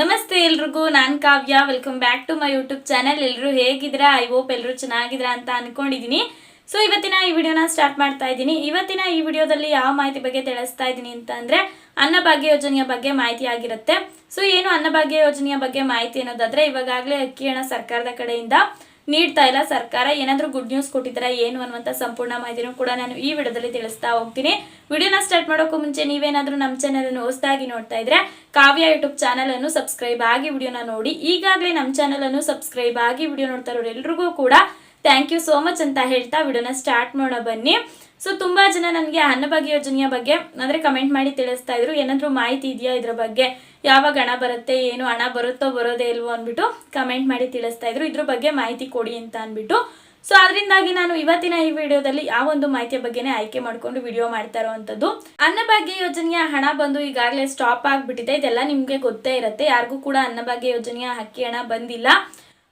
ನಮಸ್ತೆ ಎಲ್ರಿಗೂ, ನಾನು Kavya. Welcome back to my YouTube channel ಎಲ್ಲರೂ ಹೇಗಿದ್ದೀರಾ? ಐ ಹೋಪ್ ಎಲ್ಲರೂ ಚೆನ್ನಾಗಿದ್ರ ಅಂತ ಅನ್ಕೊಂಡಿದೀನಿ. ಸೊ ಇವತ್ತಿನ ಈ ವಿಡಿಯೋನ ಸ್ಟಾರ್ಟ್ ಮಾಡ್ತಾ ಇದ್ದೀನಿ. ಇವತ್ತಿನ ಈ ವಿಡಿಯೋದಲ್ಲಿ ಯಾವ ಮಾಹಿತಿ ಬಗ್ಗೆ ತಿಳಿಸ್ತಾ ಇದ್ದೀನಿ ಅಂತ ಅಂದ್ರೆ ಅನ್ನಭಾಗ್ಯ ಯೋಜನೆಯ ಬಗ್ಗೆ ಮಾಹಿತಿ ಆಗಿರುತ್ತೆ. ಸೊ ಏನು ಅನ್ನಭಾಗ್ಯ ಯೋಜನೆಯ ಬಗ್ಗೆ ಮಾಹಿತಿ ಅನ್ನೋದಾದ್ರೆ ಇವಾಗಲೇ ಅಕ್ಕಿ ಹಣ ಸರ್ಕಾರದ ಕಡೆಯಿಂದ ನೀಡ್ತಾ ಇಲ್ಲ. ಸರ್ಕಾರ ಏನಾದರೂ ಗುಡ್ ನ್ಯೂಸ್ ಕೊಟ್ಟಿದ್ದಾರೆ ಏನು ಅನ್ನುವಂಥ ಸಂಪೂರ್ಣ ಮಾಹಿತಿನೂ ಕೂಡ ನಾನು ಈ ವಿಡಿಯೋದಲ್ಲಿ ತಿಳಿಸ್ತಾ ಹೋಗ್ತೀನಿ. ವಿಡಿಯೋನ ಸ್ಟಾರ್ಟ್ ಮಾಡೋಕ್ಕೂ ಮುಂಚೆ ನೀವೇನಾದರೂ ನಮ್ಮ ಚಾನಲನ್ನು ಹೊಸದಾಗಿ ನೋಡ್ತಾ ಇದ್ರೆ ಕಾವ್ಯ ಯೂಟ್ಯೂಬ್ ಚಾನಲನ್ನು ಸಬ್ಸ್ಕ್ರೈಬ್ ಆಗಿ ವಿಡಿಯೋನ ನೋಡಿ. ಈಗಾಗಲೇ ನಮ್ಮ ಚಾನಲನ್ನು ಸಬ್ಸ್ಕ್ರೈಬ್ ಆಗಿ ವಿಡಿಯೋ ನೋಡ್ತಾ ಇರೋರು ಎಲ್ರಿಗೂ ಕೂಡ ಥ್ಯಾಂಕ್ ಯು ಸೋ ಮಚ್ ಅಂತ ಹೇಳ್ತಾ ವಿಡಿಯೋನ ಸ್ಟಾರ್ಟ್ ಮಾಡೋ ಬನ್ನಿ. ಸೊ ತುಂಬಾ ಜನ ನನಗೆ ಅನ್ನಭಾಗ್ಯ ಯೋಜನೆಯ ಬಗ್ಗೆ, ಅಂದ್ರೆ ಕಮೆಂಟ್ ಮಾಡಿ ತಿಳಿಸ್ತಾ ಇದ್ರು. ಏನಾದರೂ ಮಾಹಿತಿ ಇದೆಯಾ ಇದ್ರ ಬಗ್ಗೆ? ಯಾವಾಗ ಹಣ ಬರುತ್ತೆ, ಏನು ಹಣ ಬರುತ್ತೋ ಬರೋದೇ ಇಲ್ವೋ ಅಂದ್ಬಿಟ್ಟು ಕಮೆಂಟ್ ಮಾಡಿ ತಿಳಿಸ್ತಾ ಇದ್ರು. ಇದ್ರ ಬಗ್ಗೆ ಮಾಹಿತಿ ಕೊಡಿ ಅಂತ ಅಂದ್ಬಿಟ್ಟು. ಸೊ ಅದರಿಂದಾಗಿ ನಾನು ಇವತ್ತಿನ ಈ ವಿಡಿಯೋದಲ್ಲಿ ಯಾವ ಒಂದು ಮಾಹಿತಿಯ ಬಗ್ಗೆನೇ ಆಯ್ಕೆ ಮಾಡ್ಕೊಂಡು ವಿಡಿಯೋ ಮಾಡ್ತಾ ಇರುವಂತದ್ದು ಅನ್ನಭಾಗ್ಯ ಯೋಜನೆಯ ಹಣ ಬಂದು ಈಗಾಗಲೇ ಸ್ಟಾಪ್ ಆಗ್ಬಿಟ್ಟಿದೆ. ಇದೆಲ್ಲ ನಿಮ್ಗೆ ಗೊತ್ತೇ ಇರುತ್ತೆ. ಯಾರಿಗೂ ಕೂಡ ಅನ್ನಭಾಗ್ಯ ಯೋಜನೆಯ ಅಕ್ಕಿ ಹಣ ಬಂದಿಲ್ಲ.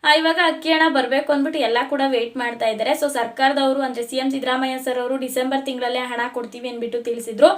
ಇವಾಗ ಅಕ್ಕಿ ಹಣ ಬರಬೇಕು ಅಂದ್ಬಿಟ್ಟು ಎಲ್ಲ ಕೂಡ ವೇಟ್ ಮಾಡ್ತಾ ಇದ್ದಾರೆ. ಸೊ ಸರ್ಕಾರದವರು ಅಂದ್ರೆ ಸಿ ಎಂ ಸಿದ್ದರಾಮಯ್ಯ ಸರ್ ಅವರು ಡಿಸೆಂಬರ್ ತಿಂಗಳಲ್ಲೇ ಹಣ ಕೊಡ್ತೀವಿ ಅಂದ್ಬಿಟ್ಟು ತಿಳಿಸಿದ್ರು.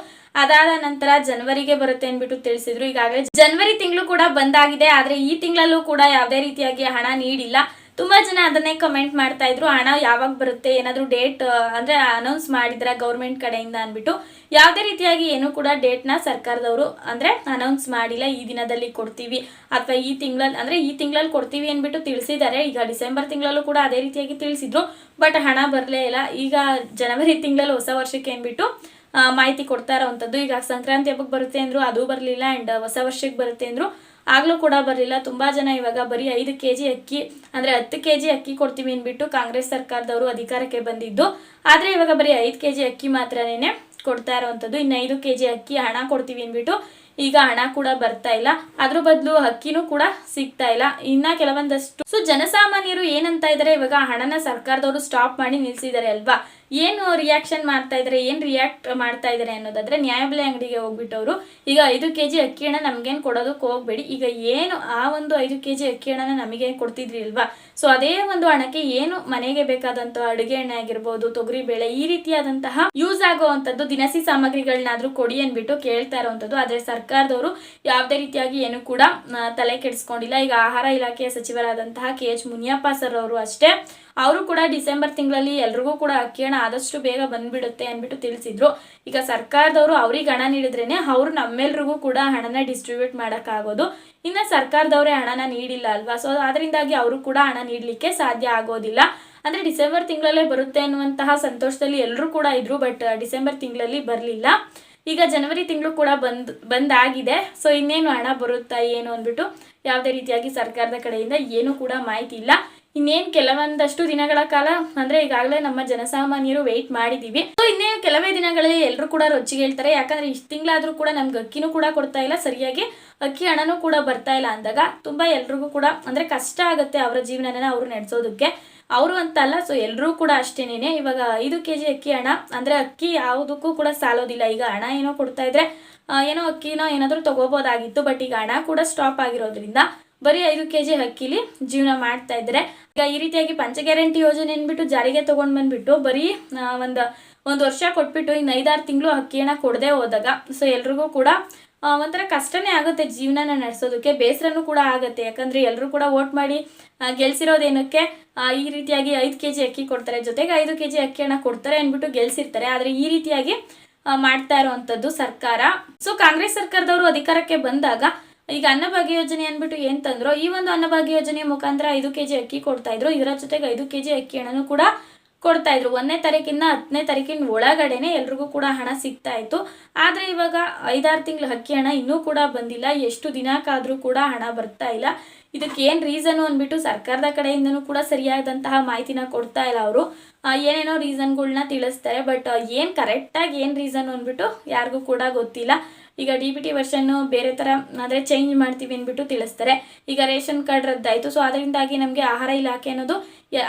ಅದಾದ ನಂತರ ಜನವರಿಗೆ ಬರುತ್ತೆ ಅಂದ್ಬಿಟ್ಟು ತಿಳಿಸಿದ್ರು. ಈಗಾಗಲೇ ಜನವರಿ ತಿಂಗಳು ಕೂಡ ಬಂದಾಗಿದೆ ಆದ್ರೆ ಈ ತಿಂಗಳಲ್ಲೂ ಕೂಡ ಯಾವುದೇ ರೀತಿಯಾಗಿ ಹಣ ನೀಡಿಲ್ಲ. ತುಂಬಾ ಜನ ಅದನ್ನೇ ಕಮೆಂಟ್ ಮಾಡ್ತಾ ಇದ್ರು ಹಣ ಯಾವಾಗ ಬರುತ್ತೆ? ಏನಾದರೂ ಡೇಟ್ ಅಂದ್ರೆ ಅನೌನ್ಸ್ ಮಾಡಿದ್ರ ಗೌರ್ಮೆಂಟ್ ಕಡೆಯಿಂದ? ಅಂದ್ಬಿಟ್ಟು ಯಾವುದೇ ರೀತಿಯಾಗಿ ಏನು ಕೂಡ ಡೇಟ್ನ ಸರ್ಕಾರದವರು, ಅಂದ್ರೆ ಅನೌನ್ಸ್ ಮಾಡಿಲ್ಲ, ಈ ದಿನದಲ್ಲಿ ಕೊಡ್ತೀವಿ ಅಥವಾ ಈ ತಿಂಗಳಲ್ಲಿ ಅಂದ್ರೆ ಈ ತಿಂಗಳಲ್ಲಿ ಕೊಡ್ತೀವಿ ಅಂದ್ಬಿಟ್ಟು ತಿಳಿಸಿದ್ದಾರೆ ಈಗ ಡಿಸೆಂಬರ್ ತಿಂಗಳಲ್ಲೂ ಕೂಡ ಅದೇ ರೀತಿಯಾಗಿ ತಿಳಿಸಿದ್ರು, ಬಟ್ ಹಣ ಬರಲೇ ಇಲ್ಲ. ಈಗ ಜನವರಿ ತಿಂಗಳಲ್ಲಿ ಹೊಸ ವರ್ಷಕ್ಕೆ ಅಂದ್ಬಿಟ್ಟು ಮಾಹಿತಿ ಕೊಡ್ತಾ ಇರೋವಂಥದ್ದು. ಈಗ ಸಂಕ್ರಾಂತಿ ಹಬ್ಬಕ್ಕೆ ಬರುತ್ತೆ ಅಂದ್ರು, ಅದು ಬರಲಿಲ್ಲ ಆ್ಯಂಡ್ ಹೊಸ ವರ್ಷಕ್ಕೆ ಬರುತ್ತೆ ಅಂದ್ರು ಆಗ್ಲೂ ಕೂಡ ಬರಲಿಲ್ಲ. ತುಂಬಾ ಜನ ಇವಾಗ ಬರೀ ಐದು ಕೆ ಜಿ ಅಕ್ಕಿ, ಅಂದ್ರೆ ಹತ್ತು ಕೆ ಜಿ ಅಕ್ಕಿ ಕೊಡ್ತೀವಿ ಅಂದ್ಬಿಟ್ಟು ಕಾಂಗ್ರೆಸ್ ಸರ್ಕಾರದವರು ಅಧಿಕಾರಕ್ಕೆ ಬಂದಿದ್ದು. ಆದ್ರೆ ಇವಾಗ ಬರೀ ಐದು ಕೆ ಜಿ ಅಕ್ಕಿ ಮಾತ್ರನೇ ಕೊಡ್ತಾ ಇರೋವಂಥದ್ದು ಇನ್ನು ಐದು ಕೆ ಜಿ ಅಕ್ಕಿ ಹಣ ಕೊಡ್ತೀವಿ ಅಂದ್ಬಿಟ್ಟು ಈಗ ಹಣ ಕೂಡ ಬರ್ತಾ ಇಲ್ಲ. ಅದ್ರ ಬದಲು ಅಕ್ಕಿನೂ ಕೂಡ ಸಿಗ್ತಾ ಇಲ್ಲ. ಇನ್ನ ಕೆಲವೊಂದಷ್ಟು ಸೊ ಜನಸಾಮಾನ್ಯರು ಏನಂತ ಇದ್ದಾರೆ ಇವಾಗ ಹಣನ ಸರ್ಕಾರದವರು ಸ್ಟಾಪ್ ಮಾಡಿ ನಿಲ್ಸಿದ್ದಾರೆ ಅಲ್ವಾ? ಏನು ರಿಯಾಕ್ಷನ್ ಮಾಡ್ತಾ ಇದ್ದಾರೆ, ಏನ್ ರಿಯಾಕ್ಟ್ ಮಾಡ್ತಾ ಇದ್ದಾರೆ ಅನ್ನೋದಾದ್ರೆ ನ್ಯಾಯಬೆಲೆ ಅಂಗಡಿಗೆ ಹೋಗ್ಬಿಟ್ಟು ಈಗ ಐದು ಕೆ ಜಿ ಅಕ್ಕಿ ಹಣ ನಮಗೇನು ಕೊಡೋದಕ್ಕೆ ಹೋಗ್ಬೇಡಿ. ಈಗ ಏನು ಆ ಒಂದು ಐದು ಕೆ ಜಿ ಅಕ್ಕಿ ಹಣನ ನಮಗೆ ಕೊಡ್ತಿದ್ರಿ ಅಲ್ವಾ? ಸೊ ಅದೇ ಒಂದು ಹಣಕ್ಕೆ ಏನು ಮನೆಗೆ ಬೇಕಾದಂತಹ ಅಡುಗೆ ಎಣ್ಣೆ ಆಗಿರ್ಬೋದು, ತೊಗರಿ ಬೇಳೆ ಈ ರೀತಿಯಾದಂತಹ ಯೂಸ್ ಆಗುವಂತದ್ದು ದಿನಸಿ ಸಾಮಗ್ರಿಗಳನ್ನಾದ್ರೂ ಕೊಡಿ ಅನ್ಬಿಟ್ಟು ಕೇಳ್ತಾ ಇರುವಂತದ್ದು ಆದ್ರೆ ಸರ್ಕಾರದವರು ಯಾವುದೇ ರೀತಿಯಾಗಿ ಏನು ಕೂಡ ತಲೆ ಕೆಡಿಸ್ಕೊಂಡಿಲ್ಲ. ಈಗ ಆಹಾರ ಇಲಾಖೆಯ ಸಚಿವರಾದಂತಹ ಕೆ ಎಚ್ ಮುನಿಯಪ್ಪ ಸರ್ ಅವರು ಅಷ್ಟೇ. ಅವರು ಕೂಡ ಡಿಸೆಂಬರ್ ತಿಂಗಳಲ್ಲಿ ಎಲ್ರಿಗೂ ಕೂಡ ಅಕ್ಕಿ ಹಣ ಆದಷ್ಟು ಬೇಗ ಬಂದ್ಬಿಡುತ್ತೆ ಅಂದ್ಬಿಟ್ಟು ತಿಳಿಸಿದ್ರು. ಈಗ ಸರ್ಕಾರದವರು ಅವ್ರಿಗೆ ಹಣ ನೀಡಿದ್ರೇನೆ ಅವ್ರು ನಮ್ಮೆಲ್ರಿಗೂ ಕೂಡ ಹಣನ ಡಿಸ್ಟ್ರಿಬ್ಯೂಟ್ ಮಾಡೋಕ್ಕಾಗೋದು. ಇನ್ನು ಸರ್ಕಾರದವರೇ ಹಣನ ನೀಡಿಲ್ಲ ಅಲ್ವಾ? ಸೊ ಅದರಿಂದಾಗಿ ಅವರು ಕೂಡ ಹಣ ನೀಡಲಿಕ್ಕೆ ಸಾಧ್ಯ ಆಗೋದಿಲ್ಲ. ಅಂದ್ರೆ ಡಿಸೆಂಬರ್ ತಿಂಗಳಲ್ಲೇ ಬರುತ್ತೆ ಅನ್ನುವಂತಹ ಸಂತೋಷದಲ್ಲಿ ಎಲ್ಲರೂ ಕೂಡ ಇದ್ರು ಬಟ್ ಡಿಸೆಂಬರ್ ತಿಂಗಳಲ್ಲಿ ಬರಲಿಲ್ಲ. ಈಗ ಜನವರಿ ತಿಂಗಳು ಕೂಡ ಬಂದ್, ಬಂದಾಗಿದೆ. ಸೊ ಇನ್ನೇನು ಹಣ ಬರುತ್ತಾ, ಏನು ಅಂದ್ಬಿಟ್ಟು ಯಾವುದೇ ರೀತಿಯಾಗಿ ಸರ್ಕಾರದ ಕಡೆಯಿಂದ ಏನು ಕೂಡ ಮಾಹಿತಿ ಇಲ್ಲ. ಇನ್ನೇನು ಕೆಲವೊಂದಷ್ಟು ದಿನಗಳ ಕಾಲ, ಅಂದ್ರೆ ಈಗಾಗಲೇ ನಮ್ಮ ಜನಸಾಮಾನ್ಯರು ವೆಯ್ಟ್ ಮಾಡಿದೀವಿ. ಸೊ ಇನ್ನೇ ಕೆಲವೇ ದಿನಗಳಲ್ಲಿ ಎಲ್ಲರೂ ಕೂಡ ರೊಚ್ಚಿಗೆ ಹೇಳ್ತಾರೆ. ಯಾಕಂದ್ರೆ ಇಷ್ಟು ತಿಂಗಳಾದ್ರೂ ಕೂಡ ನಮ್ಗೆ ಅಕ್ಕಿನೂ ಕೂಡ ಕೊಡ್ತಾ ಇಲ್ಲ. ಸರಿಯಾಗಿ ಅಕ್ಕಿ ಹಣನೂ ಕೂಡ ಬರ್ತಾ ಇಲ್ಲ ಅಂದಾಗ ತುಂಬಾ ಎಲ್ರಿಗೂ ಕೂಡ, ಅಂದ್ರೆ ಕಷ್ಟ ಆಗುತ್ತೆ ಅವರ ಜೀವನನ ಅವರು ನಡೆಸೋದಕ್ಕೆ. ಅವರು ಅಂತ ಅಲ್ಲ ಸೊ ಎಲ್ಲರೂ ಕೂಡ ಅಷ್ಟೇನೇನೆ. ಇವಾಗ ಐದು ಕೆ ಜಿ ಅಕ್ಕಿ ಹಣ, ಅಂದ್ರೆ ಅಕ್ಕಿ ಯಾವುದಕ್ಕೂ ಕೂಡ ಸಾಲೋದಿಲ್ಲ. ಈಗ ಹಣ ಏನೋ ಕೊಡ್ತಾ ಇದ್ರೆ ಏನೋ ಅಕ್ಕಿನೋ ಏನಾದರೂ ತಗೋಬೋದಾಗಿತ್ತು ಬಟ್ ಈಗ ಹಣ ಕೂಡ ಸ್ಟಾಪ್ ಆಗಿರೋದ್ರಿಂದ ಬರೀ ಐದು ಕೆ ಜಿ ಅಕ್ಕಿಲಿ ಜೀವನ ಮಾಡ್ತಾ ಇದ್ದಾರೆ. ಈಗ ಈ ರೀತಿಯಾಗಿ ಪಂಚ ಗ್ಯಾರಂಟಿ ಯೋಜನೆ ಅಂದ್ಬಿಟ್ಟು ಜಾರಿಗೆ ತಗೊಂಡ್ ಬಂದ್ಬಿಟ್ಟು ಬರೀ ಒಂದು ಒಂದು ವರ್ಷ ಕೊಟ್ಬಿಟ್ಟು ಇನ್ನು ಐದಾರು ತಿಂಗಳು ಅಕ್ಕಿಯನ್ನು ಕೊಡದೆ ಹೋದಾಗ, ಸೊ ಎಲ್ರಿಗೂ ಕೂಡ ಒಂಥರ ಕಷ್ಟನೇ ಆಗುತ್ತೆ ಜೀವನನ ನಡೆಸೋದಕ್ಕೆ. ಬೇಸರನೂ ಕೂಡ ಆಗುತ್ತೆ. ಯಾಕಂದ್ರೆ ಎಲ್ಲರೂ ಕೂಡ ವೋಟ್ ಮಾಡಿ ಗೆಲ್ಸಿರೋದೇನಕ್ಕೆ ಈ ರೀತಿಯಾಗಿ ಐದು ಕೆ ಜಿ ಅಕ್ಕಿ ಕೊಡ್ತಾರೆ. ಜೊತೆಗೆ ಐದು ಕೆ ಜಿ ಅಕ್ಕಿಯನ್ನು ಕೊಡ್ತಾರೆ ಅಂದ್ಬಿಟ್ಟು ಗೆಲ್ಸಿರ್ತಾರೆ. ಆದರೆ ಈ ರೀತಿಯಾಗಿ ಮಾಡ್ತಾ ಇರುವಂತದ್ದು ಸರ್ಕಾರ. ಸೊ ಕಾಂಗ್ರೆಸ್ ಸರ್ಕಾರದವರು ಅಧಿಕಾರಕ್ಕೆ ಬಂದಾಗ ಈಗ ಅನ್ನಭಾಗ್ಯ ಯೋಜನೆ ಅಂದ್ಬಿಟ್ಟು ಏನ್ ತಂದ್ರು, ಈ ಒಂದು ಅನ್ನಭಾಗ್ಯ ಯೋಜನೆಯ ಮುಖಾಂತರ ಐದು ಕೆಜಿ ಅಕ್ಕಿ ಕೊಡ್ತಾ ಇದ್ರು. ಇದರ ಜೊತೆಗೆ ಐದು ಕೆಜಿ ಅಕ್ಕಿ ಹಣನೂ ಕೂಡ ಕೊಡ್ತಾ ಇದ್ರು. ಒಂದನೇ ತಾರೀಕಿಂದ ಹತ್ತನೇ ತಾರೀಕಿನ ಒಳಗಡೆನೆ ಎಲ್ರಿಗೂ ಕೂಡ ಹಣ ಸಿಗ್ತಾ ಇತ್ತು. ಆದ್ರೆ ಇವಾಗ ಐದಾರು ತಿಂಗಳ ಅಕ್ಕಿ ಹಣ ಇನ್ನೂ ಕೂಡ ಬಂದಿಲ್ಲ. ಎಷ್ಟು ದಿನಕ್ಕಾದ್ರೂ ಕೂಡ ಹಣ ಬರ್ತಾ ಇಲ್ಲ. ಇದಕ್ಕೆ ಏನ್ ರೀಸನ್ ಅಂದ್ಬಿಟ್ಟು ಸರ್ಕಾರದ ಕಡೆಯಿಂದನೂ ಕೂಡ ಸರಿಯಾದಂತಹ ಮಾಹಿತಿನ ಕೊಡ್ತಾ ಇಲ್ಲ ಅವರು. ಏನೇನೋ ರೀಸನ್ಗಳನ್ನ ತಿಳಿಸ್ತಾರೆ ಬಟ್ ಏನ್ ಕರೆಕ್ಟಾಗಿ ಏನ್ ರೀಸನ್ ಅಂದ್ಬಿಟ್ಟು ಯಾರಿಗೂ ಕೂಡ ಗೊತ್ತಿಲ್ಲ. ಈಗ ಡಿ ಬಿ ಟಿ ವರ್ಷನ್ನು ಬೇರೆ ಥರ ಅಂದರೆ ಚೇಂಜ್ ಮಾಡ್ತೀವಿ ಅಂದ್ಬಿಟ್ಟು ತಿಳಿಸ್ತಾರೆ. ಈಗ ರೇಷನ್ ಕಾರ್ಡ್ ರದ್ದಾಯಿತು. ಸೊ ಅದರಿಂದಾಗಿ ನಮಗೆ ಆಹಾರ ಇಲಾಖೆ ಅನ್ನೋದು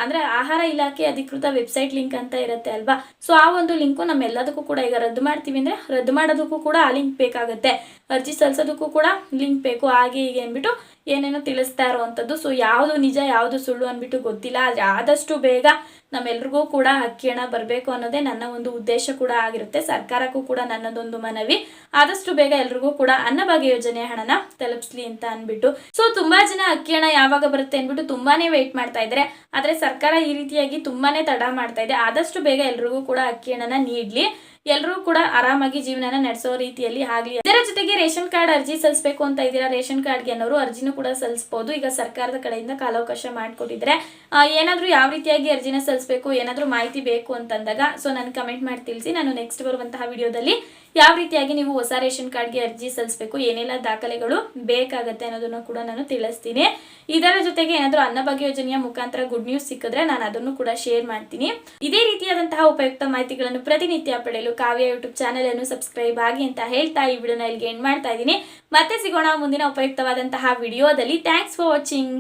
ಅಂದ್ರೆ ಆಹಾರ ಇಲಾಖೆ ಅಧಿಕೃತ ವೆಬ್ಸೈಟ್ ಲಿಂಕ್ ಅಂತ ಇರುತ್ತೆ ಅಲ್ವಾ? ಸೊ ಆ ಒಂದು ಲಿಂಕು ನಮ್ಮೆಲ್ಲದಕ್ಕೂ ಕೂಡ ಈಗ ರದ್ದು ಮಾಡ್ತೀವಿ ಅಂದ್ರೆ ರದ್ದು ಮಾಡೋದಕ್ಕೂ ಕೂಡ ಆ ಲಿಂಕ್ ಬೇಕಾಗುತ್ತೆ. ಅರ್ಜಿ ಸಲ್ಲಿಸೋದಕ್ಕೂ ಕೂಡ ಲಿಂಕ್ ಬೇಕು. ಹಾಗೆ ಹೀಗೆ ಅಂದ್ಬಿಟ್ಟು ಏನೇನೋ ತಿಳಿಸ್ತಾ ಇರೋವಂಥದ್ದು. ಸೊ ಯಾವುದು ನಿಜ, ಯಾವುದು ಸುಳ್ಳು ಅಂದ್ಬಿಟ್ಟು ಗೊತ್ತಿಲ್ಲ. ಆದರೆ ಆದಷ್ಟು ಬೇಗ ನಮ್ಮೆಲ್ರಿಗೂ ಕೂಡ ಅಕ್ಕಿ ಹಣ ಬರಬೇಕು ಅನ್ನೋದೇ ನನ್ನ ಒಂದು ಉದ್ದೇಶ ಕೂಡ ಆಗಿರುತ್ತೆ. ಸರ್ಕಾರಕ್ಕೂ ಕೂಡ ನನ್ನದೊಂದು ಮನವಿ. ಆದಷ್ಟು ಬೇಗ ಎಲ್ರಿಗೂ ಕೂಡ ಅನ್ನಭಾಗ್ಯ ಯೋಜನೆ ಹಣನ ತಲುಪಿಸ್ಲಿ ಅಂತ ಅಂದ್ಬಿಟ್ಟು. ಸೊ ತುಂಬಾ ಜನ ಅಕ್ಕಿ ಹಣ ಯಾವಾಗ ಬರುತ್ತೆ ಅಂದ್ಬಿಟ್ಟು ತುಂಬಾನೇ ವೆಯ್ಟ್ ಮಾಡ್ತಾ ಇದ್ದಾರೆ ಆದ್ರೆ ಸರ್ಕಾರ ಈ ರೀತಿಯಾಗಿ ತುಂಬಾನೇ ತಡ ಮಾಡ್ತಾ ಇದೆ. ಆದಷ್ಟು ಬೇಗ ಎಲ್ರಿಗೂ ಕೂಡ ಅಕ್ಕಿ ಹಣ್ಣನ್ನ ನೀಡ್ಲಿ. ಎಲ್ಲರೂ ಕೂಡ ಆರಾಮಾಗಿ ಜೀವನನ ನಡೆಸೋ ರೀತಿಯಲ್ಲಿ ಆಗ್ಲಿ. ಇದರ ಜೊತೆಗೆ ರೇಷನ್ ಕಾರ್ಡ್ ಅರ್ಜಿ ಸಲ್ಲಿಸಬೇಕು ಅಂತ ಇದ್ದೀರಾ? ರೇಷನ್ ಕಾರ್ಡ್ಗೆ ಅನ್ನೋರು ಅರ್ಜಿನೂ ಕೂಡ ಸಲ್ಲಿಸಬಹುದು ಈಗ ಸರ್ಕಾರದ ಕಡೆಯಿಂದ ಕಾಲಾವಕಾಶ ಮಾಡಿಕೊಟ್ಟಿದ್ರೆ ಏನಾದರೂ ಯಾವ ರೀತಿಯಾಗಿ ಅರ್ಜಿನ ಸಲ್ಲಿಸಬೇಕು, ಏನಾದರೂ ಮಾಹಿತಿ ಬೇಕು ಅಂತಂದಾಗ, ಸೊ ನಾನು ಕಮೆಂಟ್ ಮಾಡಿ ತಿಳಿಸಿ, ನಾನು ನೆಕ್ಸ್ಟ್ ಬರುವಂತಹ ವಿಡಿಯೋದಲ್ಲಿ ಯಾವ ರೀತಿಯಾಗಿ ನೀವು ಹೊಸ ರೇಷನ್ ಕಾರ್ಡ್ಗೆ ಅರ್ಜಿ ಸಲ್ಲಿಸಬೇಕು, ಏನೆಲ್ಲ ದಾಖಲೆಗಳು ಬೇಕಾಗತ್ತೆ ಅನ್ನೋದನ್ನು ಕೂಡ ನಾನು ತಿಳಿಸ್ತೀನಿ. ಇದರ ಜೊತೆಗೆ ಏನಾದರೂ ಅನ್ನಭಾಗ್ಯ ಯೋಜನೆಯ ಮುಖಾಂತರ ಗುಡ್ ನ್ಯೂಸ್ ಸಿಕ್ಕಿದ್ರೆ ನಾನು ಅದನ್ನು ಕೂಡ ಶೇರ್ ಮಾಡ್ತೀನಿ. ಇದೇ ರೀತಿಯಾದಂತಹ ಉಪಯುಕ್ತ ಮಾಹಿತಿಗಳನ್ನು ಪ್ರತಿನಿತ್ಯ ಪಡೆಯಲು ಕಾವ್ಯ ಯೂಟ್ಯೂಬ್ ಚಾನೆಲ್ ಅನ್ನು ಸಬ್ಸ್ಕ್ರೈಬ್ ಆಗಿ ಅಂತ ಹೇಳ್ತಾ ಈ ವಿಡಿಯೋನ ಇಲ್ಲಿಗೆ ಎಂಡ್ ಮಾಡ್ತಾ ಇದ್ದೀನಿ. ಮತ್ತೆ ಸಿಗೋಣ ಮುಂದಿನ ಉಪಯುಕ್ತವಾದಂತಹ ವಿಡಿಯೋದಲ್ಲಿ. Thanks for watching